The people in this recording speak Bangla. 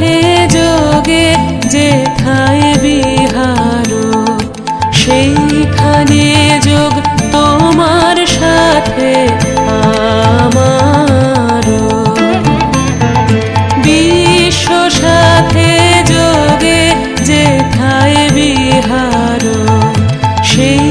হে যোগে যেথায় বিহার, সেইখানে যোগ তোমার সাথে আমার। বিশ্ব সাথে যোগে যেথায় বিহার, সেই